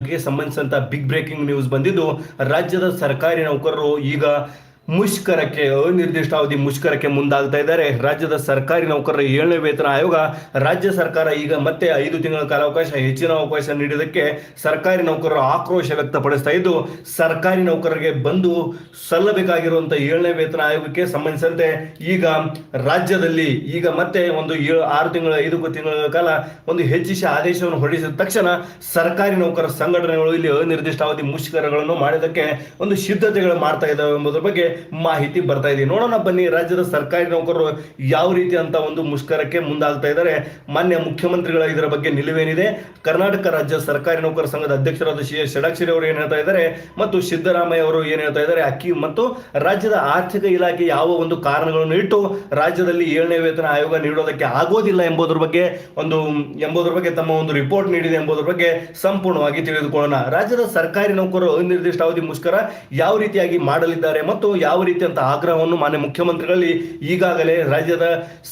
ಸಂಬಂಧಿಸಿದಂತ big breaking news ಬಂದಿದ್ದು ರಾಜ್ಯದ ಸರ್ಕಾರಿ ನೌಕರರು ಈಗ ಮುಷ್ಕರಕ್ಕೆ ಅನಿರ್ದಿಷ್ಟಾವಧಿ ಮುಷ್ಕರಕ್ಕೆ ಮುಂದಾಗ್ತಾ ಇದ್ದಾರೆ. ರಾಜ್ಯದ ಸರ್ಕಾರಿ ನೌಕರರ ಏಳನೇ ವೇತನ ಆಯೋಗ, ರಾಜ್ಯ ಸರ್ಕಾರ ಈಗ ಮತ್ತೆ ಐದು ತಿಂಗಳ ಕಾಲಾವಕಾಶ, ಹೆಚ್ಚಿನ ಅವಕಾಶ ನೀಡಿದ್ದಕ್ಕೆ ಸರ್ಕಾರಿ ನೌಕರರು ಆಕ್ರೋಶ ವ್ಯಕ್ತಪಡಿಸ್ತಾ ಇದ್ದು, ಸರ್ಕಾರಿ ನೌಕರರಿಗೆ ಬಂದು ಸಲ್ಲಬೇಕಾಗಿರುವಂತಹ ಏಳನೇ ವೇತನ ಆಯೋಗಕ್ಕೆ ಸಂಬಂಧಿಸಿದಂತೆ ಈಗ ರಾಜ್ಯದಲ್ಲಿ ಈಗ ಮತ್ತೆ ಒಂದು ಆರು ತಿಂಗಳ, ಐದು ತಿಂಗಳ ಕಾಲ ಒಂದು ಹೆಚ್ಚಿಸಿ ಆದೇಶವನ್ನು ಹೊರಡಿಸಿದ ತಕ್ಷಣ ಸರ್ಕಾರಿ ನೌಕರ ಸಂಘಟನೆಗಳು ಇಲ್ಲಿ ಅನಿರ್ದಿಷ್ಟಾವಧಿ ಮುಷ್ಕರಗಳನ್ನು ಮಾಡಿದ್ದಕ್ಕೆ ಒಂದು ಸಿದ್ಧತೆಗಳು ಮಾಡ್ತಾ ಇದ್ದಾವೆ ಎಂಬುದರ ಬಗ್ಗೆ ಮಾಹಿತಿ ಬರ್ತಾ ಇದೆ. ನೋಡೋಣ ಬನ್ನಿ, ರಾಜ್ಯದ ಸರ್ಕಾರಿ ನೌಕರರು ಯಾವ ರೀತಿ ಅಂತ ಒಂದು ಮುಷ್ಕರಕ್ಕೆ ಮುಂದಾಗ್ತಾ ಇದ್ದಾರೆ. ಮಾನ್ಯ ಮುಖ್ಯಮಂತ್ರಿಗಳ ಇದರ ಬಗ್ಗೆ ನಿಲುವೇನಿದೆ. ಕರ್ನಾಟಕ ರಾಜ್ಯ ಸರ್ಕಾರಿ ನೌಕರ ಸಂಘದ ಅಧ್ಯಕ್ಷರಾದ ಸಿ ಎಸ್ ಷಡಾಕ್ಷರಿ ಅವರು ಏನು ಹೇಳ್ತಾ ಇದ್ದಾರೆ ಮತ್ತು ಸಿದ್ದರಾಮಯ್ಯ ಅವರು ಏನು ಹೇಳ್ತಾ ಇದ್ದಾರೆ? ಅಕ್ಕಿ ಮತ್ತು ರಾಜ್ಯದ ಆರ್ಥಿಕ ಇಲಾಖೆ ಯಾವ ಒಂದು ಕಾರಣಗಳನ್ನು ಇಟ್ಟು ರಾಜ್ಯದಲ್ಲಿ ಏಳನೇ ವೇತನ ಆಯೋಗ ನೀಡೋದಕ್ಕೆ ಆಗೋದಿಲ್ಲ ಎಂಬುದರ ಬಗ್ಗೆ ಒಂದು, ಎಂಬುದರ ಬಗ್ಗೆ ತಮ್ಮ ಒಂದು ರಿಪೋರ್ಟ್ ನೀಡಿದೆ ಎಂಬುದರ ಬಗ್ಗೆ ಸಂಪೂರ್ಣವಾಗಿ ತಿಳಿದುಕೊಳ್ಳೋಣ. ರಾಜ್ಯದ ಸರ್ಕಾರಿ ನೌಕರರು ಅನಿರ್ದಿಷ್ಟಾವಧಿ ಮುಷ್ಕರ ಯಾವ ರೀತಿಯಾಗಿ ಮಾಡಲಿದ್ದಾರೆ ಮತ್ತು ಯಾವ ರೀತಿ ಅಂತ ಆಗ್ರಹವನ್ನು ಮಾನ್ಯ ಮುಖ್ಯಮಂತ್ರಿಗಳಲ್ಲಿ ಈಗಾಗಲೇ ರಾಜ್ಯದ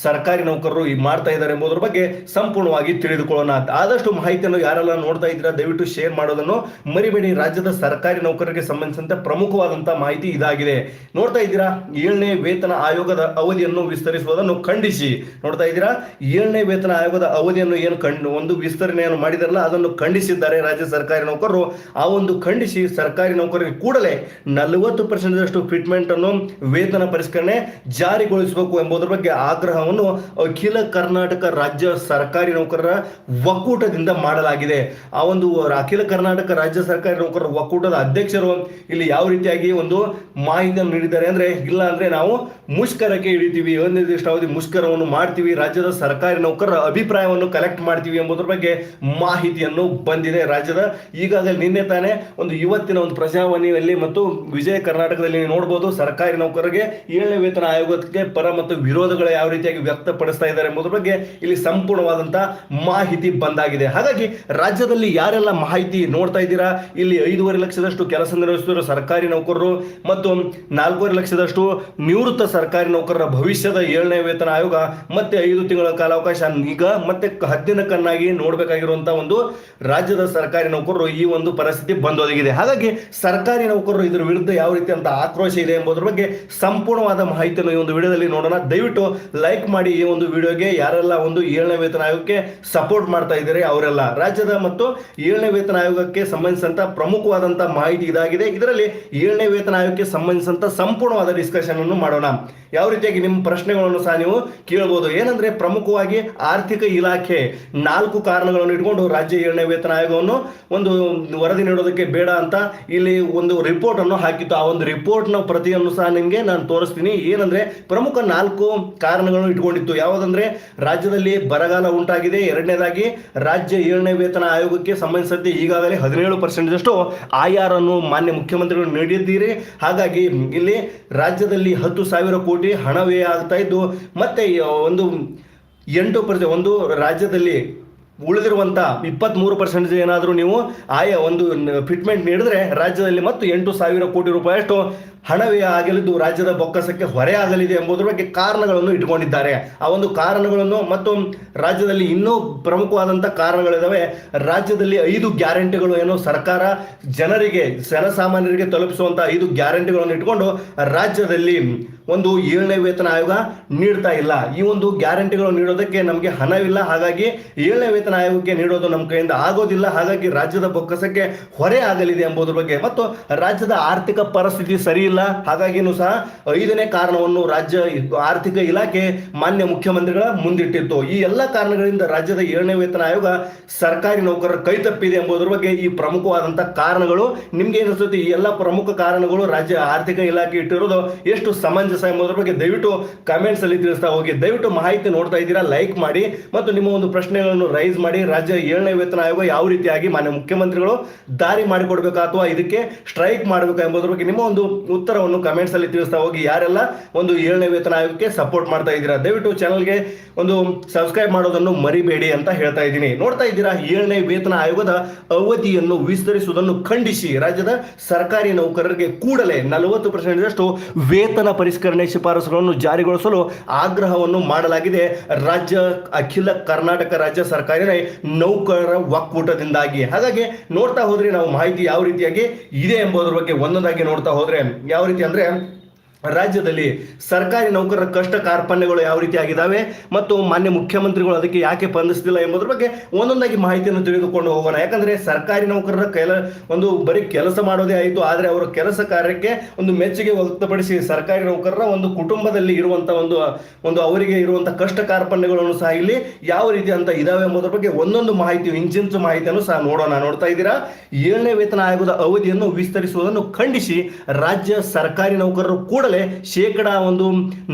ಸರ್ಕಾರಿ ನೌಕರರು ಈ ಮಾಡ್ತಾ ಇದ್ದಾರೆ ಎಂಬುದರ ಬಗ್ಗೆ ಸಂಪೂರ್ಣವಾಗಿ ತಿಳಿದುಕೊಳ್ಳೋಣ. ಆದಷ್ಟು ಮಾಹಿತಿಯನ್ನು ಯಾರೆಲ್ಲ ನೋಡ್ತಾ ಇದ್ದೀರಾ, ದಯವಿಟ್ಟು ಶೇರ್ ಮಾಡೋದನ್ನು ಮರಿಬೇಡಿ. ರಾಜ್ಯದ ಸರ್ಕಾರಿ ನೌಕರರಿಗೆ ಸಂಬಂಧಿಸಿದಂತೆ ಪ್ರಮುಖವಾದಂತಹ ಮಾಹಿತಿ ಇದಾಗಿದೆ. ನೋಡ್ತಾ ಇದ್ದೀರಾ, ಏಳನೇ ವೇತನ ಆಯೋಗದ ಅವಧಿಯನ್ನು ವಿಸ್ತರಿಸುವುದನ್ನು ಖಂಡಿಸಿ. ನೋಡ್ತಾ ಇದ್ದೀರಾ, ಏಳನೇ ವೇತನ ಆಯೋಗದ ಅವಧಿಯನ್ನು ಏನು ಕಂಡು ಒಂದು ವಿಸ್ತರಣೆಯನ್ನು ಮಾಡಿದಾರಲ್ಲ, ಅದನ್ನು ಖಂಡಿಸಿದ್ದಾರೆ ರಾಜ್ಯ ಸರ್ಕಾರಿ ನೌಕರರು. ಆ ಒಂದು ಖಂಡಿಸಿ ಸರ್ಕಾರಿ ನೌಕರರಿಗೆ ಕೂಡಲೇ ನಲವತ್ತು ಪರ್ಸೆಂಟ್ ಅಷ್ಟು ಫಿಟ್ಮೆಂಟ್ ಅನ್ನು ವೇತನ ಪರಿಷ್ಕರಣೆ ಜಾರಿಗೊಳಿಸಬೇಕು ಎಂಬುದರ ಬಗ್ಗೆ ಆಗ್ರಹವನ್ನು ಅಖಿಲ ಕರ್ನಾಟಕ ರಾಜ್ಯ ಸರ್ಕಾರಿ ನೌಕರರ ಒಕ್ಕೂಟದಿಂದ ಮಾಡಲಾಗಿದೆ. ಆ ಒಂದು ಅಖಿಲ ಕರ್ನಾಟಕ ರಾಜ್ಯ ಸರ್ಕಾರಿ ನೌಕರರ ಒಕ್ಕೂಟದ ಅಧ್ಯಕ್ಷರು ಇಲ್ಲಿ ಯಾವ ರೀತಿಯಾಗಿ ಒಂದು ಮಾಹಿತಿಯನ್ನು ನೀಡಿದ್ದಾರೆ ಅಂದ್ರೆ, ಇಲ್ಲ ಅಂದ್ರೆ ನಾವು ಮುಷ್ಕರಕ್ಕೆ ಇಳಿತೀವಿ. ಅನಿರ್ದಿಷ್ಟಾವಧಿ ಮುಷ್ಕರವನ್ನು ಮಾಡ್ತೀವಿ. ರಾಜ್ಯದ ಸರ್ಕಾರಿ ನೌಕರರ ಅಭಿಪ್ರಾಯವನ್ನು ಕಲೆಕ್ಟ್ ಮಾಡ್ತೀವಿ ಎಂಬುದರ ಬಗ್ಗೆ ಮಾಹಿತಿಯನ್ನು ಬಂದಿದೆ. ರಾಜ್ಯದ ಈಗಾಗಲೇ ನಿನ್ನೆ ತಾನೇ ಒಂದು ಇವತ್ತಿನ ಒಂದು ಪ್ರಜಾವಾಣಿಯಲ್ಲಿ ಮತ್ತು ವಿಜಯ ಕರ್ನಾಟಕದಲ್ಲಿ ನೀವು ನೋಡಬಹುದು ಸರ್ಕಾರಿ ನೌಕರರಿಗೆ ಏಳನೇ ವೇತನ ಆಯೋಗಕ್ಕೆ ಪರ ಮತ್ತು ವಿರೋಧಗಳು ಯಾವ ರೀತಿಯಾಗಿ ವ್ಯಕ್ತಪಡಿಸ್ತಾ ಇದ್ದಾರೆ ಎಂಬುದರ ಬಗ್ಗೆ ಇಲ್ಲಿ ಸಂಪೂರ್ಣವಾದಂತಹ ಮಾಹಿತಿ ಬಂದಾಗಿದೆ. ಹಾಗಾಗಿ ರಾಜ್ಯದಲ್ಲಿ ಯಾರೆಲ್ಲ ಮಾಹಿತಿ ನೋಡ್ತಾ ಇದ್ದೀರಾ? ಇಲ್ಲಿ ಐದೂವರೆ ಲಕ್ಷದಷ್ಟು ಕೆಲಸ ನಿರ್ವಹಿಸುತ್ತಿರುವ ಸರ್ಕಾರಿ ನೌಕರರು ಮತ್ತು ನಾಲ್ಕೂವರೆ ಲಕ್ಷದಷ್ಟು ನಿವೃತ್ತ ಸರ್ಕಾರಿ ನೌಕರರ ಭವಿಷ್ಯದ ಏಳನೇ ವೇತನ ಆಯೋಗ ಮತ್ತೆ ಐದು ತಿಂಗಳ ಕಾಲಾವಕಾಶ ಈಗ ಮತ್ತೆ ಹದ್ದಿನ ಕಣ್ಣಾಗಿ ನೋಡಬೇಕಾಗಿರುವಂತಹ ಒಂದು ರಾಜ್ಯದ ಸರ್ಕಾರಿ ನೌಕರರು ಈ ಒಂದು ಪರಿಸ್ಥಿತಿ ಬಂದೊದಗಿದೆ. ಹಾಗಾಗಿ ಸರ್ಕಾರಿ ನೌಕರರು ಇದರ ವಿರುದ್ಧ ಯಾವ ರೀತಿ ಅಂತ ಆಕ್ರೋಶ ಇದೆ? ಎಂಬುದರ ಬಗ್ಗೆ ಸಂಪೂರ್ಣವಾದ ಮಾಹಿತಿಯನ್ನು ಈ ಒಂದು ವಿಡಿಯೋದಲ್ಲಿ ನೋಡೋಣ. ದಯವಿಟ್ಟು ಲೈಕ್ ಮಾಡಿ ಈ ಒಂದು ವಿಡಿಯೋಗೆ. ಯಾರೆಲ್ಲ ಒಂದು ಏಳನೇ ವೇತನ ಆಯೋಗಕ್ಕೆ ಸಪೋರ್ಟ್ ಮಾಡ್ತಾ ಇದ್ದಾರೆ, ಅವರೆಲ್ಲ. ರಾಜ್ಯದ ಮತ್ತು ಏಳನೇ ವೇತನ ಆಯೋಗಕ್ಕೆ ಸಂಬಂಧಿಸಿದಂಥ ಪ್ರಮುಖವಾದಂತ ಮಾಹಿತಿ ಇದಾಗಿದೆ. ಇದರಲ್ಲಿ ಏಳನೇ ವೇತನ ಆಯೋಗಕ್ಕೆ ಸಂಬಂಧಿಸಿದಂಥ ಸಂಪೂರ್ಣವಾದ ಡಿಸ್ಕಷನ್ ಅನ್ನು ಮಾಡೋಣ. ಯಾವ ರೀತಿಯಾಗಿ ನಿಮ್ಮ ಪ್ರಶ್ನೆಗಳನ್ನು ಸಹ ನೀವು ಕೇಳಬಹುದು ಏನಂದ್ರೆ ಪ್ರಮುಖವಾಗಿ ಆರ್ಥಿಕ ಇಲಾಖೆ ನಾಲ್ಕು ಕಾರಣಗಳನ್ನು ಇಟ್ಕೊಂಡು ರಾಜ್ಯ ಏಳನೇ ವೇತನ ಆಯೋಗವನ್ನು ಒಂದು ವರದಿ ನೀಡೋದಕ್ಕೆ ಬೇಡ ಅಂತ ಇಲ್ಲಿ ಒಂದು ರಿಪೋರ್ಟ್ ಅನ್ನು ಹಾಕಿತ್ತು. ಆ ಒಂದು ರಿಪೋರ್ಟ್ನ ಪ್ರತಿಯನ್ನು ಸಹ ನಿಮಗೆ ನಾನು ತೋರಿಸ್ತೀನಿ. ಏನಂದ್ರೆ ಪ್ರಮುಖ ನಾಲ್ಕು ಕಾರಣಗಳನ್ನು ಇಟ್ಕೊಂಡಿತ್ತು. ಯಾವುದಂದ್ರೆ ರಾಜ್ಯದಲ್ಲಿ ಬರಗಾಲ ಉಂಟಾಗಿದೆ. ಎರಡನೇದಾಗಿ ರಾಜ್ಯ ಏಳನೇ ವೇತನ ಆಯೋಗಕ್ಕೆ ಸಂಬಂಧಿಸಿದಂತೆ ಈಗಾಗಲೇ ಹದಿನೇಳು ಪರ್ಸೆಂಟ್ ಆರ್ ಅನ್ನು ಮಾನ್ಯ ಮುಖ್ಯಮಂತ್ರಿಗಳು ನೀಡಿದ್ದೀರಿ. ಹಾಗಾಗಿ ಇಲ್ಲಿ ರಾಜ್ಯದಲ್ಲಿ ಹತ್ತು ಸಾವಿರ ಕೋಟಿ ಹಣ ವ್ಯಯ ಆಗ್ತಾ ಇದ್ದು, ಮತ್ತೆ ಒಂದು ಎಂಟು ಪರ್ಸೆಂಟ್ ಒಂದು ರಾಜ್ಯದಲ್ಲಿ ಉಳಿದಿರುವಂಥ ಇಪ್ಪತ್ತ್ಮೂರು ಪರ್ಸೆಂಟ್ ಏನಾದರೂ ನೀವು ಆಯಾ ಒಂದು ಫಿಟ್ಮೆಂಟ್ ನೀಡಿದ್ರೆ ರಾಜ್ಯದಲ್ಲಿ ಮತ್ತು ಎಂಟು ಸಾವಿರ ಕೋಟಿ ರೂಪಾಯಿಯಷ್ಟು ಹಣವೇ ಆಗಲಿದ್ದು ರಾಜ್ಯದ ಬೊಕ್ಕಸಕ್ಕೆ ಹೊರೆ ಆಗಲಿದೆ ಎಂಬುದರ ಬಗ್ಗೆ ಕಾರಣಗಳನ್ನು ಇಟ್ಕೊಂಡಿದ್ದಾರೆ. ಆ ಒಂದು ಕಾರಣಗಳನ್ನು ಮತ್ತು ರಾಜ್ಯದಲ್ಲಿ ಇನ್ನೂ ಪ್ರಮುಖವಾದಂಥ ಕಾರಣಗಳಿದ್ದಾವೆ ರಾಜ್ಯದಲ್ಲಿ ಐದು ಗ್ಯಾರಂಟಿಗಳು ಏನು? ಸರ್ಕಾರ ಜನರಿಗೆ, ಜನಸಾಮಾನ್ಯರಿಗೆ ತಲುಪಿಸುವಂಥ ಐದು ಗ್ಯಾರಂಟಿಗಳನ್ನು ಇಟ್ಕೊಂಡು ರಾಜ್ಯದಲ್ಲಿ ಒಂದು ಏಳನೇ ವೇತನ ಆಯೋಗ ನೀಡ್ತಾ ಇಲ್ಲ. ಈ ಒಂದು ಗ್ಯಾರಂಟಿಗಳು ನೀಡೋದಕ್ಕೆ ನಮಗೆ ಹಣವಿಲ್ಲ. ಹಾಗಾಗಿ ಏಳನೇ ವೇತನ ಆಯೋಗಕ್ಕೆ ನೀಡೋದು ನಮ್ಮ ಕೈಯಿಂದ ಆಗೋದಿಲ್ಲ. ಹಾಗಾಗಿ ರಾಜ್ಯದ ಬೊಕ್ಕಸಕ್ಕೆ ಹೊರೆ ಆಗಲಿದೆ ಎಂಬುದರ ಬಗ್ಗೆ ಮತ್ತು ರಾಜ್ಯದ ಆರ್ಥಿಕ ಪರಿಸ್ಥಿತಿ ಸರಿ ಹಾಗಾಗಿನೂ ಸಹ ಐದನೇ ಕಾರಣವನ್ನು ರಾಜ್ಯ ಆರ್ಥಿಕ ಇಲಾಖೆ ಮಾನ್ಯ ಮುಖ್ಯಮಂತ್ರಿಗಳ ಮುಂದಿಟ್ಟಿತ್ತು. ಈ ಎಲ್ಲ ಕಾರಣಗಳಿಂದ ರಾಜ್ಯದ ಏಳನೇ ವೇತನ ಆಯೋಗ ಸರ್ಕಾರಿ ನೌಕರರ ಕೈ ತಪ್ಪಿದೆ ಎಂಬುದರ ಬಗ್ಗೆ ಈ ಪ್ರಮುಖವಾದಂತಹ ಕಾರಣಗಳು ನಿಮ್ಗೆ ಏನಿಸುತ್ತೆ ಈ ಎಲ್ಲ ಪ್ರಮುಖ ಕಾರಣಗಳು ರಾಜ್ಯ ಆರ್ಥಿಕ ಇಲಾಖೆ ಇಟ್ಟಿರೋದು ಎಷ್ಟು ಸಮಂಜಸ ಎಂಬುದರ ಬಗ್ಗೆ ದಯವಿಟ್ಟು ಕಮೆಂಟ್ಸ್ ಅಲ್ಲಿ ತಿಳಿಸ್ತಾ ಹೋಗಿ. ದಯವಿಟ್ಟು ಮಾಹಿತಿ ನೋಡ್ತಾ ಇದ್ದೀರಾ ಲೈಕ್ ಮಾಡಿ ಮತ್ತು ನಿಮ್ಮ ಒಂದು ಪ್ರಶ್ನೆಗಳನ್ನು ರೈಸ್ ಮಾಡಿ. ರಾಜ್ಯ ಏಳನೇ ವೇತನ ಆಯೋಗ ಯಾವ ರೀತಿಯಾಗಿ ಮಾನ್ಯ ಮುಖ್ಯಮಂತ್ರಿಗಳು ದಾರಿ ಮಾಡಿಕೊಡ್ಬೇಕಾ ಅಥವಾ ಇದಕ್ಕೆ ಸ್ಟ್ರೈಕ್ ಮಾಡಬೇಕಾ ಎಂಬುದರ ಬಗ್ಗೆ ನಿಮ್ಮ ಒಂದು ಉತ್ತರವನ್ನು ಕಮೆಂಟ್ಸ್ ಅಲ್ಲಿ ತಿಳಿಸ್ತಾ ಹೋಗಿ ಯಾರೆಲ್ಲ ಒಂದು ಏಳನೇ ವೇತನ ಆಯೋಗಕ್ಕೆ ಸಪೋರ್ಟ್ ಮಾಡ್ತಾ ಇದ್ದೀರಾ, ದಯವಿಟ್ಟು ಚಾನಲ್ಗೆ ಒಂದು ಸಬ್ಸ್ಕ್ರೈಬ್ ಮಾಡೋದನ್ನು ಮರಿಬೇಡಿ ಅಂತ ಹೇಳ್ತಾ ಇದ್ದೀನಿ. ನೋಡ್ತಾ ಇದ್ದೀರಾ, ಏಳನೇ ವೇತನ ಆಯೋಗದ ಅವಧಿಯನ್ನು ವಿಸ್ತರಿಸುವುದನ್ನು ಖಂಡಿಸಿ. ರಾಜ್ಯದ ಸರ್ಕಾರಿ ನೌಕರರಿಗೆ ಕೂಡಲೇ ನಲವತ್ತು ಪರ್ಸೆಂಟ್ನಷ್ಟು ವೇತನ ಪರಿಷ್ಕರಣೆ ಶಿಫಾರಸುಗಳನ್ನು ಜಾರಿಗೊಳಿಸಲು ಆಗ್ರಹವನ್ನು ಮಾಡಲಾಗಿದೆ. ರಾಜ್ಯ, ಅಖಿಲ ಕರ್ನಾಟಕ ರಾಜ್ಯ ಸರ್ಕಾರಿ ನೌಕರರ ಒಕ್ಕೂಟದಿಂದಾಗಿ. ಹಾಗಾಗಿ ನೋಡ್ತಾ ಹೋದ್ರೆ ನಾವು ಮಾಹಿತಿ ಯಾವ ರೀತಿಯಾಗಿ ಇದೆ ಎಂಬುದರ ಬಗ್ಗೆ ಒಂದೊಂದಾಗಿ ನೋಡ್ತಾ ಹೋದ್ರೆ ಯಾವ ರೀತಿ ಅಂದ್ರೆ ರಾಜ್ಯದಲ್ಲಿ ಸರ್ಕಾರಿ ನೌಕರರ ಕಷ್ಟ ಕಾರ್ಪಣ್ಯಗಳು ಯಾವ ರೀತಿ ಆಗಿದ್ದಾವೆ ಮತ್ತು ಮಾನ್ಯ ಮುಖ್ಯಮಂತ್ರಿಗಳು ಅದಕ್ಕೆ ಯಾಕೆ ಸ್ಪಂದಿಸ್ತಿಲ್ಲ ಎಂಬುದ್ರ ಬಗ್ಗೆ ಒಂದೊಂದಾಗಿ ಮಾಹಿತಿಯನ್ನು ತಿಳಿದುಕೊಂಡು ಹೋಗೋಣ. ಯಾಕಂದ್ರೆ ಸರ್ಕಾರಿ ನೌಕರರ ಕೆಲ ಒಂದು ಬರೀ ಕೆಲಸ ಮಾಡೋದೇ ಆಯಿತು, ಆದರೆ ಅವರ ಕೆಲಸ ಕಾರ್ಯಕ್ಕೆ ಒಂದು ಮೆಚ್ಚುಗೆ ವ್ಯಕ್ತಪಡಿಸಿ ಸರ್ಕಾರಿ ನೌಕರರ ಒಂದು ಕುಟುಂಬದಲ್ಲಿ ಇರುವಂತ ಒಂದು ಒಂದು ಅವರಿಗೆ ಇರುವಂತ ಕಷ್ಟ ಕಾರ್ಪಣ್ಯಗಳನ್ನು ಸಹ ಇಲ್ಲಿ ಯಾವ ರೀತಿ ಅಂತ ಇದಾವೆ ಎಂಬುದರ ಬಗ್ಗೆ ಒಂದೊಂದು ಮಾಹಿತಿ ಇಂಚಿಂಚು ಮಾಹಿತಿಯನ್ನು ಸಹ ನೋಡೋಣ. ನೋಡ್ತಾ ಇದ್ದೀರಾ? ಏಳನೇ ವೇತನ ಆಯೋಗದ ಅವಧಿಯನ್ನು ವಿಸ್ತರಿಸುವುದನ್ನು ಖಂಡಿಸಿ ರಾಜ್ಯ ಸರ್ಕಾರಿ ನೌಕರರು ಕೂಡಲೇ ಶೇಕಡಾ ಒಂದು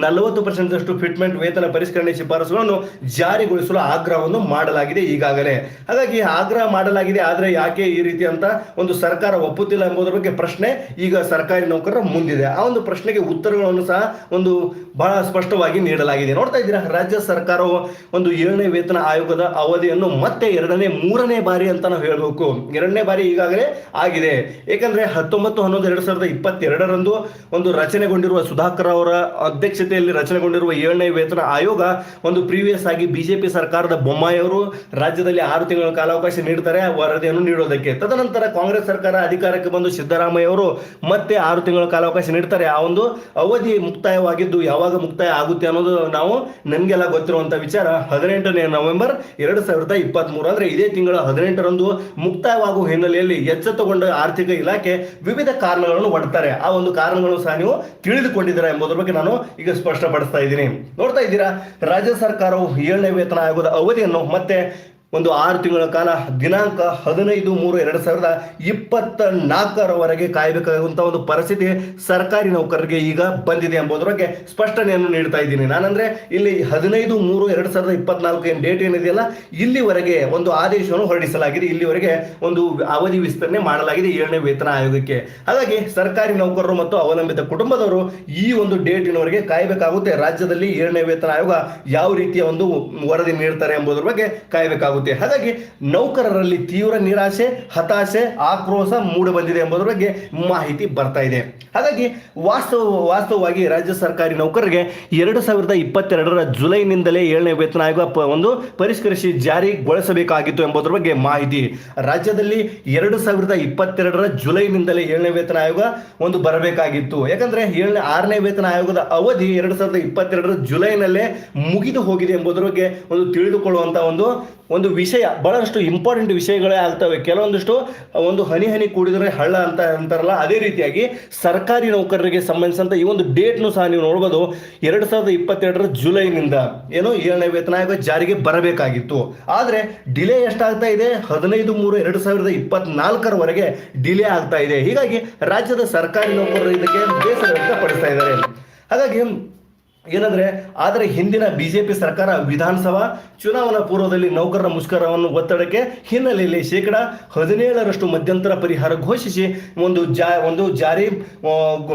ನಲವತ್ತು ಪರ್ಸೆಂಟ್ ಅಷ್ಟು ಫಿಟ್ಮೆಂಟ್ ವೇತನ ಪರಿಷ್ಕರಣೆ ಶಿಫಾರಸುಗಳನ್ನು ಜಾರಿಗೊಳಿಸಲು ಆಗ್ರಹವನ್ನು ಮಾಡಲಾಗಿದೆ ಈಗಾಗಲೇ. ಹಾಗಾಗಿ ಆಗ್ರಹ ಮಾಡಲಾಗಿದೆ, ಆದರೆ ಯಾಕೆ ಈ ರೀತಿ ಅಂತ ಒಂದು ಸರ್ಕಾರ ಒಪ್ಪುತ್ತಿಲ್ಲ ಎಂಬುದರ ಬಗ್ಗೆ ಪ್ರಶ್ನೆ ಈಗ ಸರ್ಕಾರಿ ನೌಕರರ ಮುಂದಿದೆ. ಆ ಒಂದು ಪ್ರಶ್ನೆಗೆ ಉತ್ತರಗಳನ್ನು ಸಹ ಒಂದು ಬಹಳ ಸ್ಪಷ್ಟವಾಗಿ ನೀಡಲಾಗಿದೆ. ನೋಡ್ತಾ ಇದ್ದೀರಾ, ರಾಜ್ಯ ಸರ್ಕಾರವು ಒಂದು ಏಳನೇ ವೇತನ ಆಯೋಗದ ಅವಧಿಯನ್ನು ಮತ್ತೆ ಎರಡನೇ, ಮೂರನೇ ಬಾರಿ ಅಂತ ನಾವು ಹೇಳಬೇಕು. ಎರಡನೇ ಬಾರಿ ಈಗಾಗಲೇ ಆಗಿದೆ. ಏಕೆಂದ್ರೆ ಹತ್ತೊಂಬತ್ತು ಹನ್ನೊಂದು ಎರಡು ಸಾವಿರದ ಇಪ್ಪತ್ತೆರಡರಂದು ಒಂದು ರಚನೆಗೊಂಡಿರುವ ಸುಧಾಕರ್ ಅವರ ಅಧ್ಯಕ್ಷತೆಯಲ್ಲಿ ರಚನೆಗೊಂಡಿರುವ ಏಳನೇ ವೇತನ ಆಯೋಗ ಒಂದು ಪ್ರೀವಿಯಸ್ ಆಗಿ ಬಿಜೆಪಿ ಸರ್ಕಾರದ ಬೊಮ್ಮಾಯಿ ಅವರು ರಾಜ್ಯದಲ್ಲಿ ಆರು ತಿಂಗಳ ಕಾಲಾವಕಾಶ ನೀಡ್ತಾರೆ. ವರದಿಯನ್ನು ನೀಡೋದಕ್ಕೆ. ತದನಂತರ ಕಾಂಗ್ರೆಸ್ ಸರ್ಕಾರ ಅಧಿಕಾರಕ್ಕೆ ಬಂದು ಸಿದ್ದರಾಮಯ್ಯ ಅವರು ಮತ್ತೆ ಆರು ತಿಂಗಳ ಕಾಲಾವಕಾಶ ನೀಡ್ತಾರೆ. ಆ ಒಂದು ಅವಧಿ ಮುಕ್ತಾಯವಾಗಿದ್ದು ಯಾವಾಗ ಮುಕ್ತಾಯ ಆಗುತ್ತೆ ಅನ್ನೋದು ನಾವು ನಮಗೆಲ್ಲ ಗೊತ್ತಿರುವಂತಹ ವಿಚಾರ. ಹದಿನೆಂಟನೇ ನವೆಂಬರ್ ಎರಡು ಸಾವಿರದ ಇಪ್ಪತ್ತ್ ಮೂರು ಅಂದ್ರೆ ಇದೇ ತಿಂಗಳ ಹದಿನೆಂಟರಂದು ಮುಕ್ತಾಯವಾಗುವ ಹಿನ್ನೆಲೆಯಲ್ಲಿ ಎಚ್ಚೆತ್ತುಕೊಂಡ ಆರ್ಥಿಕ ಇಲಾಖೆ ವಿವಿಧ ಕಾರಣಗಳನ್ನು ಒಡ್ತಾರೆ. ಆ ಒಂದು ಕಾರಣಗಳು ಸಹ ನೀವು ತಿಳಿದುಕೊಂಡಿದ್ದೀರಾ ಎಂಬುದರ ಬಗ್ಗೆ ನಾನು ಈಗ ಸ್ಪಷ್ಟಪಡಿಸ್ತಾ ಇದ್ದೀನಿ. ನೋಡ್ತಾ ಇದ್ದೀರಾ, ರಾಜ್ಯ ಸರ್ಕಾರವು ಏಳನೇ ವೇತನ ಆಯೋಗದ ಅವಧಿಯನ್ನು ಮತ್ತೆ ಒಂದು ಆರು ತಿಂಗಳ ಕಾಲ, ದಿನಾಂಕ ಹದಿನೈದು ಮೂರು ಎರಡು ಸಾವಿರದ ಇಪ್ಪತ್ತ ನಾಲ್ಕರವರೆಗೆ ಕಾಯಬೇಕಾಗುವಂತ ಒಂದು ಪರಿಸ್ಥಿತಿ ಸರ್ಕಾರಿ ನೌಕರರಿಗೆ ಈಗ ಬಂದಿದೆ ಎಂಬುದರ ಬಗ್ಗೆ ಸ್ಪಷ್ಟನೆಯನ್ನು ನೀಡ್ತಾ ಇದ್ದೀನಿ. ನಾನಂದ್ರೆ ಇಲ್ಲಿ ಹದಿನೈದು ಮೂರು ಎರಡು ಸಾವಿರದ ಇಪ್ಪತ್ನಾಲ್ಕು ಏನು ಡೇಟ್ ಏನಿದೆಯಲ್ಲ, ಇಲ್ಲಿವರೆಗೆ ಒಂದು ಆದೇಶವನ್ನು ಹೊರಡಿಸಲಾಗಿದೆ. ಇಲ್ಲಿವರೆಗೆ ಒಂದು ಅವಧಿ ವಿಸ್ತರಣೆ ಮಾಡಲಾಗಿದೆ ಏಳನೇ ವೇತನ ಆಯೋಗಕ್ಕೆ. ಹಾಗಾಗಿ ಸರ್ಕಾರಿ ನೌಕರರು ಮತ್ತು ಅವಲಂಬಿತ ಕುಟುಂಬದವರು ಈ ಒಂದು ಡೇಟಿನವರೆಗೆ ಕಾಯಬೇಕಾಗುತ್ತೆ. ರಾಜ್ಯದಲ್ಲಿ ಏಳನೇ ವೇತನ ಆಯೋಗ ಯಾವ ರೀತಿಯ ಒಂದು ವರದಿ ನೀಡ್ತಾರೆ ಎಂಬುದರ ಬಗ್ಗೆ ಕಾಯಬೇಕಾಗುತ್ತೆ. ಹಾಗಾಗಿ ನೌಕರರಲ್ಲಿ ತೀವ್ರ ನಿರಾಶೆ, ಹತಾಶೆ, ಆಕ್ರೋಶ ಮೂಡಬಂದಿದೆ ಎಂಬುದರ ಬಗ್ಗೆ ಮಾಹಿತಿ ಬರ್ತಾ ಇದೆ. ಹಾಗಾಗಿ ವಾಸ್ತವ, ವಾಸ್ತವವಾಗಿ ರಾಜ್ಯ ಸರ್ಕಾರಿ ನೌಕರರಿಗೆ ಎರಡು ಸಾವಿರದ ಇಪ್ಪತ್ತೆರಡರ ಜುಲೈನಿಂದಲೇ ಏಳನೇ ವೇತನ ಆಯೋಗ ಒಂದು ಪರಿಷ್ಕರಿಸಿ ಜಾರಿಗೊಳಿಸಬೇಕಾಗಿತ್ತು ಎಂಬುದರ ಬಗ್ಗೆ ಮಾಹಿತಿ. ರಾಜ್ಯದಲ್ಲಿ ಎರಡು ಸಾವಿರದ ಇಪ್ಪತ್ತೆರಡರ ಜುಲೈನಿಂದಲೇ ಏಳನೇ ವೇತನ ಆಯೋಗ ಒಂದು ಬರಬೇಕಾಗಿತ್ತು. ಯಾಕಂದ್ರೆ ಏಳನೇ, ಆರನೇ ವೇತನ ಆಯೋಗದ ಅವಧಿ ಎರಡು ಸಾವಿರದ ಇಪ್ಪತ್ತೆರಡರ ಜುಲೈನಲ್ಲೇ ಮುಗಿದು ಹೋಗಿದೆ ಎಂಬುದರ ಬಗ್ಗೆ ಒಂದು ತಿಳಿದುಕೊಳ್ಳುವಂತ ಒಂದು ಒಂದು ವಿಷಯ, ಬಹಳಷ್ಟು ಇಂಪಾರ್ಟೆಂಟ್ ವಿಷಯಗಳೇ ಆಗ್ತವೆ. ಕೆಲವೊಂದಿಷ್ಟು ಒಂದು ಹನಿ ಹನಿ ಕೂಡಿದರೆ ಹಳ್ಳ ಅಂತ ಅಂತಾರಲ್ಲ, ಅದೇ ರೀತಿಯಾಗಿ ಸರ್ಕಾರಿ ನೌಕರರಿಗೆ ಸಂಬಂಧಿಸಿದಂಥ ಈ ಒಂದು ಡೇಟ್ನು ಸಹ ನೀವು ನೋಡ್ಬೋದು. ಎರಡು ಸಾವಿರದ ಇಪ್ಪತ್ತೆರಡರ ಜುಲೈನಿಂದ ಏನು ಏಳನೇ ವೇತನ ಆಯೋಗ ಜಾರಿಗೆ ಬರಬೇಕಾಗಿತ್ತು. ಆದರೆ ಡಿಲೇ ಎಷ್ಟಾಗ್ತಾ ಇದೆ? ಹದಿನೈದು ಮೂರು ಎರಡು ಸಾವಿರದ ಇಪ್ಪತ್ನಾಲ್ಕರವರೆಗೆ ಡಿಲೇ ಆಗ್ತಾ ಇದೆ. ಹೀಗಾಗಿ ರಾಜ್ಯದ ಸರ್ಕಾರಿ ನೌಕರರು ಇದಕ್ಕೆ ಬೇಸರ ವ್ಯಕ್ತಪಡಿಸ್ತಾ ಇದ್ದಾರೆ. ಹಾಗಾಗಿ ಏನಂದ್ರೆ, ಆದರೆ ಹಿಂದಿನ ಬಿಜೆಪಿ ಸರ್ಕಾರ ವಿಧಾನಸಭಾ ಚುನಾವಣಾ ಪೂರ್ವದಲ್ಲಿ ನೌಕರರ ಮುಷ್ಕರವನ್ನು ಒತ್ತಡಕ್ಕೆ ಹಿನ್ನೆಲೆಯಲ್ಲಿ ಶೇಕಡ ಹದಿನೇಳರಷ್ಟು ಮಧ್ಯಂತರ ಪರಿಹಾರ ಘೋಷಿಸಿ ಒಂದು ಜಾ, ಒಂದು ಜಾರಿ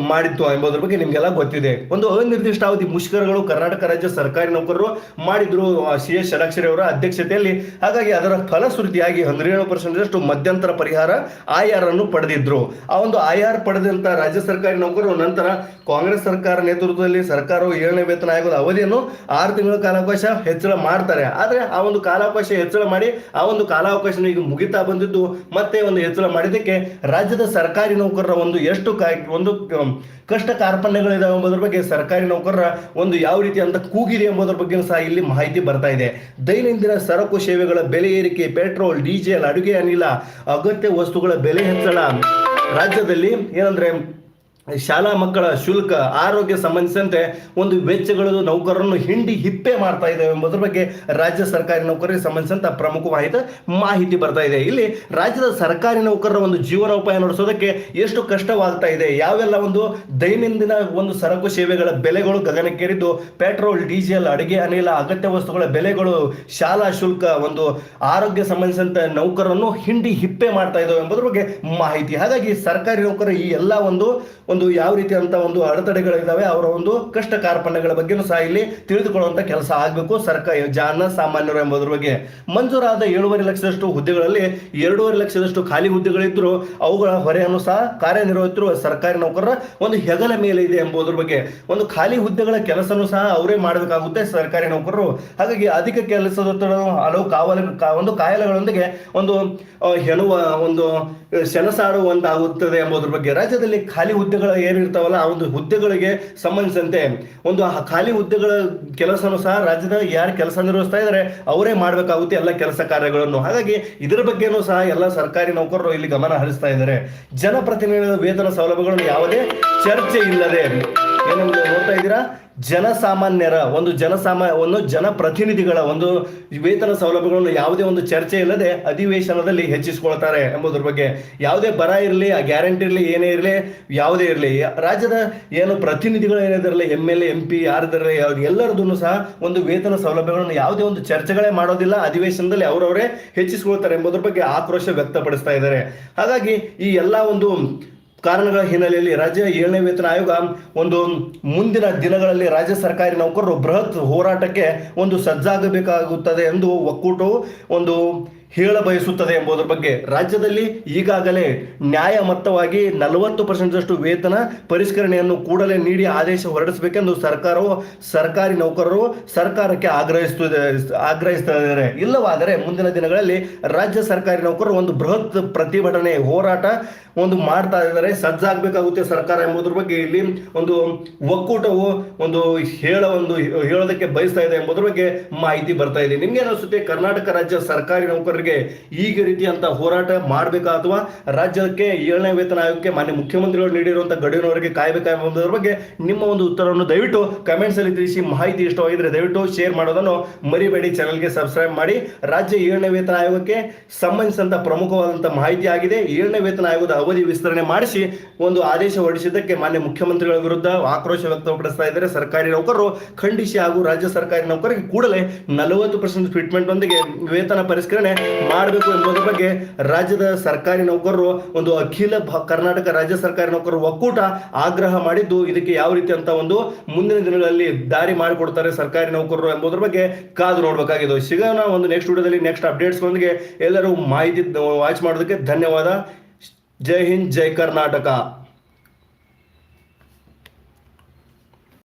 ಮಾಡಿತ್ತು ಎಂಬುದರ ಬಗ್ಗೆ ನಿಮಗೆಲ್ಲ ಗೊತ್ತಿದೆ. ಒಂದು ಅನಿರ್ದಿಷ್ಟಾವಧಿ ಮುಷ್ಕರಗಳು ಕರ್ನಾಟಕ ರಾಜ್ಯ ಸರ್ಕಾರಿ ನೌಕರರು ಮಾಡಿದ್ರು ಸಿ ಎಸ್ ಷಡಾಕ್ಷರಿ ಅವರ ಅಧ್ಯಕ್ಷತೆಯಲ್ಲಿ. ಹಾಗಾಗಿ ಅದರ ಫಲಶ್ರುತಿಯಾಗಿ ಹದಿನೇಳು ಪರ್ಸೆಂಟ್ ಮಧ್ಯಂತರ ಪರಿಹಾರ ಐಆರ್ ಅನ್ನು ಪಡೆದಿದ್ರು. ಆ ಒಂದು ಐಆರ್ ಪಡೆದಂತ ರಾಜ್ಯ ಸರ್ಕಾರಿ ನೌಕರರು ನಂತರ ಕಾಂಗ್ರೆಸ್ ಸರ್ಕಾರ ನೇತೃತ್ವದಲ್ಲಿ ಸರ್ಕಾರವು ಏಳನೇ ವೇತನ ಆಯೋಗದ ಅವಧಿಯನ್ನು ಆರು ತಿಂಗಳ ಕಾಲಾವಕಾಶ ಹೆಚ್ಚಳ ಮಾಡ್ತಾರೆ. ಆದರೆ ಆ ಒಂದು ಕಾಲಾವಕಾಶ ಹೆಚ್ಚಳ ಮಾಡಿ ಆ ಒಂದು ಕಾಲಾವಕಾಶ ಈಗ ಮುಗಿತಾ ಬಂದಿದ್ದು. ಮತ್ತೆ ಒಂದು ಹೆಚ್ಚಳ ಮಾಡಿದ್ದಕ್ಕೆ ರಾಜ್ಯದ ಸರ್ಕಾರಿ ನೌಕರರ ಒಂದು ಎಷ್ಟು ಒಂದು ಕಷ್ಟ ಕಾರ್ಪಣ್ಯಗಳಿದಾವೆ ಎಂಬುದರ ಬಗ್ಗೆ ಸರ್ಕಾರಿ ನೌಕರರ ಒಂದು ಯಾವ ರೀತಿ ಅಂತ ಕೂಗಿದೆ ಎಂಬುದರ ಬಗ್ಗೆ ಸಹ ಇಲ್ಲಿ ಮಾಹಿತಿ ಬರ್ತಾ ಇದೆ. ದೈನಂದಿನ ಸರಕು ಸೇವೆಗಳ ಬೆಲೆ ಏರಿಕೆ, ಪೆಟ್ರೋಲ್, ಡೀಸೆಲ್, ಅಡುಗೆ, ಅನಿಲ, ಅಗತ್ಯ ವಸ್ತುಗಳ ಬೆಲೆ ಹೆಚ್ಚಳ. ರಾಜ್ಯದಲ್ಲಿ ಏನಂದ್ರೆ ಶಾಲಾ ಮಕ್ಕಳ ಶುಲ್ಕ, ಆರೋಗ್ಯ ಸಂಬಂಧಿಸಿದಂತೆ ಒಂದು ವೆಚ್ಚಗಳು ನೌಕರರನ್ನು ಹಿಂಡಿ ಹಿಪ್ಪೆ ಮಾಡ್ತಾ ಇದ್ದಾವೆ ಎಂಬುದರ ಬಗ್ಗೆ ರಾಜ್ಯ ಸರ್ಕಾರಿ ನೌಕರರಿಗೆ ಸಂಬಂಧಿಸಿದಂಥ ಪ್ರಮುಖ ಮಾಹಿತಿ ಮಾಹಿತಿ ಬರ್ತಾ ಇದೆ. ಇಲ್ಲಿ ರಾಜ್ಯದ ಸರ್ಕಾರಿ ನೌಕರರ ಒಂದು ಜೀವನೋಪಾಯ ನಡೆಸೋದಕ್ಕೆ ಎಷ್ಟು ಕಷ್ಟವಾಗ್ತಾ ಇದೆ? ಯಾವೆಲ್ಲ ಒಂದು ದೈನಂದಿನ ಒಂದು ಸರಕು ಸೇವೆಗಳ ಬೆಲೆಗಳು ಗಗನಕ್ಕೇರಿದ್ದು, ಪೆಟ್ರೋಲ್, ಡೀಸೆಲ್, ಅಡುಗೆ, ಅನಿಲ, ಅಗತ್ಯ ವಸ್ತುಗಳ ಬೆಲೆಗಳು ಶಾಲಾ ಶುಲ್ಕ, ಒಂದು ಆರೋಗ್ಯ ಸಂಬಂಧಿಸಿದಂಥ ನೌಕರರನ್ನು ಹಿಂಡಿ ಹಿಪ್ಪೆ ಮಾಡ್ತಾ ಇದ್ದಾವೆ ಎಂಬುದರ ಬಗ್ಗೆ ಮಾಹಿತಿ. ಹಾಗಾಗಿ ಸರ್ಕಾರಿ ನೌಕರರು ಈ ಎಲ್ಲ ಒಂದು ಒಂದು ಯಾವ ರೀತಿಯಂತ ಒಂದು ಅಡೆತಡೆಗಳಿದ್ದಾವೆ, ಅವರ ಒಂದು ಕಷ್ಟ ಕಾರ್ಪಣ್ಯಗಳ ಬಗ್ಗೆನೂ ಸಹ ಇಲ್ಲಿ ತಿಳಿದುಕೊಳ್ಳುವಂತ ಕೆಲಸ ಆಗಬೇಕು. ಸರ್ಕಾರ ಜನ ಸಾಮಾನ್ಯರು ಎಂಬುದರ ಬಗ್ಗೆ ಮಂಜೂರಾದ ಏಳುವರೆ ಲಕ್ಷದಷ್ಟು ಹುದ್ದೆಗಳಲ್ಲಿ ಎರಡೂವರೆ ಲಕ್ಷದಷ್ಟು ಖಾಲಿ ಹುದ್ದೆಗಳಿದ್ರು ಅವುಗಳ ಹೊರೆಯನ್ನು ಸಹ ಕಾರ್ಯನಿರ್ವಹಿಸಿರುವ ಸರ್ಕಾರಿ ನೌಕರರ ಒಂದು ಹೆಗಲ ಮೇಲೆ ಇದೆ ಎಂಬುದರ ಬಗ್ಗೆ ಒಂದು ಖಾಲಿ ಹುದ್ದೆಗಳ ಕೆಲಸನೂ ಸಹ ಅವರೇ ಮಾಡಬೇಕಾಗುತ್ತೆ. ಸರ್ಕಾರಿ ನೌಕರರು ಹಾಗಾಗಿ ಅಧಿಕ ಕೆಲಸದ ಹಲವು ಕಾವಲ ಒಂದು ಕಾಯಿಲೆಗಳೊಂದಿಗೆ ಒಂದು ಹೆಣುವ, ಒಂದು, ಸೆಣಸಾಡುವಂತಾಗುತ್ತದೆ ಎಂಬುದರ ಬಗ್ಗೆ ರಾಜ್ಯದಲ್ಲಿ ಖಾಲಿ ಹುದ್ದೆಗಳು ಏನಿರ್ತಾವಲ್ಲ ಆ ಒಂದು ಹುದ್ದೆಗಳಿಗೆ ಸಂಬಂಧಿಸಿದಂತೆ ಒಂದು ಖಾಲಿ ಹುದ್ದೆಗಳ ಕೆಲಸನೂ ಸಹ ರಾಜ್ಯದ ಯಾರು ಕೆಲಸ ನಿರ್ವಹಿಸ್ತಾ ಇದ್ದಾರೆ ಅವರೇ ಮಾಡಬೇಕಾಗುತ್ತೆ ಎಲ್ಲ ಕೆಲಸ ಕಾರ್ಯಗಳನ್ನು. ಹಾಗಾಗಿ ಇದರ ಬಗ್ಗೆನೂ ಸಹ ಎಲ್ಲ ಸರ್ಕಾರಿ ನೌಕರರು ಇಲ್ಲಿ ಗಮನ ಹರಿಸ್ತಾ ಇದ್ದಾರೆ ಜನಪ್ರತಿನಿಧಿಗಳ ವೇತನ ಸೌಲಭ್ಯಗಳನ್ನು ಯಾವುದೇ ಚರ್ಚೆ ಇಲ್ಲದೆ ಏನಂದ್ರೆ ನೋಡ್ತಾ ಇದ್ದೀರಾ? ಜನಸಾಮಾನ್ಯರ ಒಂದು ಜನಸಾಮ ಒಂದು ಜನಪ್ರತಿನಿಧಿಗಳ ಒಂದು ವೇತನ ಸೌಲಭ್ಯಗಳನ್ನು ಯಾವುದೇ ಒಂದು ಚರ್ಚೆ ಇಲ್ಲದೆ ಅಧಿವೇಶನದಲ್ಲಿ ಹೆಚ್ಚಿಸಿಕೊಳ್ತಾರೆ ಎಂಬುದ್ರ ಬಗ್ಗೆ. ಯಾವುದೇ ಬರ ಇರಲಿ, ಆ ಗ್ಯಾರಂಟಿ ಇರಲಿ, ಏನೇ ಇರಲಿ, ಯಾವುದೇ ಇರಲಿ, ರಾಜ್ಯದ ಏನು ಪ್ರತಿನಿಧಿಗಳು ಏನಿದಾರಲ್ಲ M L A, M P ಯಾರಿದಾರಲ್ಲ ಎಲ್ಲರದನ್ನು ಸಹ ಒಂದು ವೇತನ ಸೌಲಭ್ಯಗಳನ್ನು ಯಾವುದೇ ಒಂದು ಚರ್ಚೆಗಳೇ ಮಾಡೋದಿಲ್ಲ, ಅಧಿವೇಶನದಲ್ಲಿ ಅವರವರೇ ಹೆಚ್ಚಿಸಿಕೊಳ್ತಾರೆ ಎಂಬುದ್ರ ಬಗ್ಗೆ ಆಕ್ರೋಶ ವ್ಯಕ್ತಪಡಿಸ್ತಾ ಇದ್ದಾರೆ. ಹಾಗಾಗಿ ಈ ಎಲ್ಲ ಒಂದು ಕಾರಣಗಳ ಹಿನ್ನೆಲೆಯಲ್ಲಿ ರಾಜ್ಯ ಏಳನೇ ವೇತನ ಆಯೋಗ ಒಂದು ಮುಂದಿನ ದಿನಗಳಲ್ಲಿ ರಾಜ್ಯ ಸರ್ಕಾರಿ ನೌಕರರು ಬೃಹತ್ ಹೋರಾಟಕ್ಕೆ ಒಂದು ಸಜ್ಜಾಗಬೇಕಾಗುತ್ತದೆ ಎಂದು ಒಕ್ಕೂಟವು ಒಂದು ಹೇಳ ಬಯಸುತ್ತದೆ ಎಂಬುದರ ಬಗ್ಗೆ ರಾಜ್ಯದಲ್ಲಿ ಈಗಾಗಲೇ ನ್ಯಾಯಮತ್ತವಾಗಿ ನಲವತ್ತು ಪರ್ಸೆಂಟ್ದಷ್ಟು ವೇತನ ಪರಿಷ್ಕರಣೆಯನ್ನು ಕೂಡಲೇ ನೀಡಿ ಆದೇಶ ಹೊರಡಿಸಬೇಕೆಂದು ಸರ್ಕಾರವು, ಸರ್ಕಾರಿ ನೌಕರರು ಸರ್ಕಾರಕ್ಕೆ ಆಗ್ರಹಿಸುತ್ತಿದೆ ಆಗ್ರಹಿಸ್ತಾ ಇದ್ದಾರೆ ಇಲ್ಲವಾದರೆ ಮುಂದಿನ ದಿನಗಳಲ್ಲಿ ರಾಜ್ಯ ಸರ್ಕಾರಿ ನೌಕರರು ಒಂದು ಬೃಹತ್ ಪ್ರತಿಭಟನೆ, ಹೋರಾಟ ಒಂದು ಮಾಡ್ತಾ ಇದ್ದಾರೆ. ಸಜ್ಜಾಗಬೇಕಾಗುತ್ತೆ ಸರ್ಕಾರ ಎಂಬುದರ ಬಗ್ಗೆ ಇಲ್ಲಿ ಒಂದು ಒಕ್ಕೂಟವು ಒಂದು ಹೇಳ, ಒಂದು ಹೇಳೋದಕ್ಕೆ ಬಯಸ್ತಾ ಇದೆ ಎಂಬುದ್ರ ಬಗ್ಗೆ ಮಾಹಿತಿ ಬರ್ತಾ ಇದೆ. ನಿಮ್ಗೆ ಅನಿಸುತ್ತೆ ಕರ್ನಾಟಕ ರಾಜ್ಯ ಸರ್ಕಾರಿ ನೌಕರರಿಗೆ ಈಗ ರೀತಿಯಂತ ಹೋರಾಟ ಮಾಡಬೇಕಾ ಅಥವಾ ರಾಜ್ಯಕ್ಕೆ ಏಳನೇ ವೇತನ ಆಯೋಗಕ್ಕೆ ಮಾನ್ಯ ಮುಖ್ಯಮಂತ್ರಿಗಳು ನೀಡಿರುವಂತಹ ಗಡುವಿನವರೆಗೆ ಕಾಯಬೇಕಾ ಎಂಬುದರ ಬಗ್ಗೆ ನಿಮ್ಮ ಒಂದು ಉತ್ತರವನ್ನು ದಯವಿಟ್ಟು ಕಮೆಂಟ್ಸ್ ಅಲ್ಲಿ ತಿಳಿಸಿ ಮಾಹಿತಿ ಇಷ್ಟವಾಗಿದ್ರೆ ದಯವಿಟ್ಟು ಶೇರ್ ಮಾಡೋದನ್ನು ಮರಿಬೇಡಿ ಚಾನಲ್ಗೆ ಸಬ್ಸ್ಕ್ರೈಬ್ ಮಾಡಿ. ರಾಜ್ಯ ಏಳನೇ ವೇತನ ಆಯೋಗಕ್ಕೆ ಸಂಬಂಧಿಸಿದಂತ ಪ್ರಮುಖವಾದಂತಹ ಮಾಹಿತಿ ಆಗಿದೆ. ಏಳನೇ ವೇತನ ಆಯೋಗದ ಅವಧಿ ವಿಸ್ತರಣೆ ಮಾಡಿಸಿ ಒಂದು ಆದೇಶ ಹೊರಡಿಸಿದ್ದಕ್ಕೆ ಮಾನ್ಯ ಮುಖ್ಯಮಂತ್ರಿಗಳ ವಿರುದ್ಧ ಆಕ್ರೋಶ ವ್ಯಕ್ತಪಡಿಸ್ತಾ ಇದ್ದಾರೆ. ಸರ್ಕಾರಿ ನೌಕರರು ಖಂಡಿಸಿ ಹಾಗೂ ರಾಜ್ಯ ಸರ್ಕಾರಿ ನೌಕರರಿಗೆ ಕೂಡಲೇ ನಲವತ್ತು ಪರ್ಸೆಂಟ್ ಟ್ರೀಟ್ಮೆಂಟ್ ಒಂದಿಗೆ ವೇತನ ಪರಿಷ್ಕರಣೆ ಮಾಡಬೇಕು ಎಂಬುದರ ಬಗ್ಗೆ ರಾಜ್ಯದ ಸರ್ಕಾರಿ ನೌಕರರು ಒಂದು ಅಖಿಲ ಕರ್ನಾಟಕ ರಾಜ್ಯ ಸರ್ಕಾರಿ ನೌಕರರು ಒಕ್ಕೂಟ ಆಗ್ರಹ ಮಾಡಿದ್ದು ಇದಕ್ಕೆ ಯಾವ ರೀತಿ ಅಂತ ಒಂದು ಮುಂದಿನ ದಿನಗಳಲ್ಲಿ ದಾರಿ ಮಾಡಿಕೊಡ್ತಾರೆ ಸರ್ಕಾರಿ ನೌಕರರು ಎಂಬುದರ ಬಗ್ಗೆ ಕಾದು ನೋಡಬೇಕಾಗಿದೆ. ಸಿಗೋಣ ಒಂದು ನೆಕ್ಸ್ಟ್ ವಿಡಿಯೋದಲ್ಲಿ ನೆಕ್ಸ್ಟ್ ಅಪ್ಡೇಟ್ಸ್ಗಳೊಂದಿಗೆ ಎಲ್ಲರೂ ಮಾಹಿತಿ ವಾಚ್ ಮಾಡೋದಕ್ಕೆ ಧನ್ಯವಾದ. ಜೈ ಹಿಂದ್, ಜೈ ಕರ್ನಾಟಕ.